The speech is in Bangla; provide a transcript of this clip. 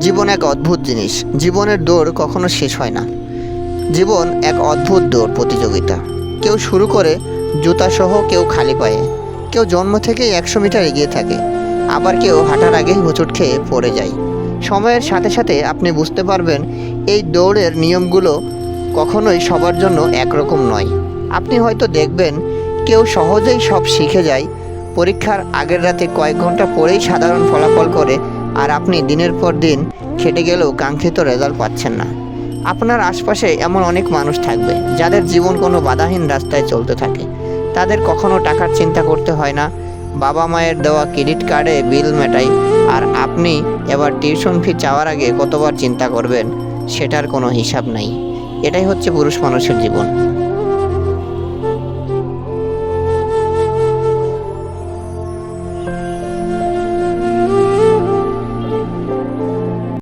জীবন এক অদ্ভুত জিনিস। জীবনের দৌড় কখনো শেষ হয় না। জীবন এক অদ্ভুত দৌড় প্রতিযোগিতা। কেউ শুরু করে, জুতাসহ কেউ খালি পায়ে। কেউ জন্ম থেকেই একশো মিটার এগিয়ে থাকে। আবার কেউ হাঁটার আগেই হোঁচট খেয়ে পড়ে যায়। সময়ের সাথে সাথে আপনি বুঝতে পারবেন, এই দৌড়ের নিয়মগুলো কখনোই সবার জন্য একরকম নয়। আপনি হয়তো দেখবেন, কেউ সহজেই সব শিখে যায়। পরীক্ষার আগের রাতে কয়েক ঘণ্টা পরেই সাধারণ ফলাফল করে আর আপনি দিনের পর দিন খেটে গেলেও কাঙ্ক্ষিত রেজাল্ট পাচ্ছেন না। আপনার আশপাশে এমন অনেক মানুষ থাকবে, যাদের জীবন কোনো বাধাহীন রাস্তায় চলতে থাকে। তাদের কখনো টাকার চিন্তা করতে হয় না, বাবা মায়ের দেওয়া ক্রেডিট কার্ডে বিল মেটাই, আর আপনি এবার টিউশন ফি চাওয়ার আগে কতবার চিন্তা করবেন, সেটার কোনো হিসাব নাই। এটাই হচ্ছে পুরুষ মানুষের জীবন।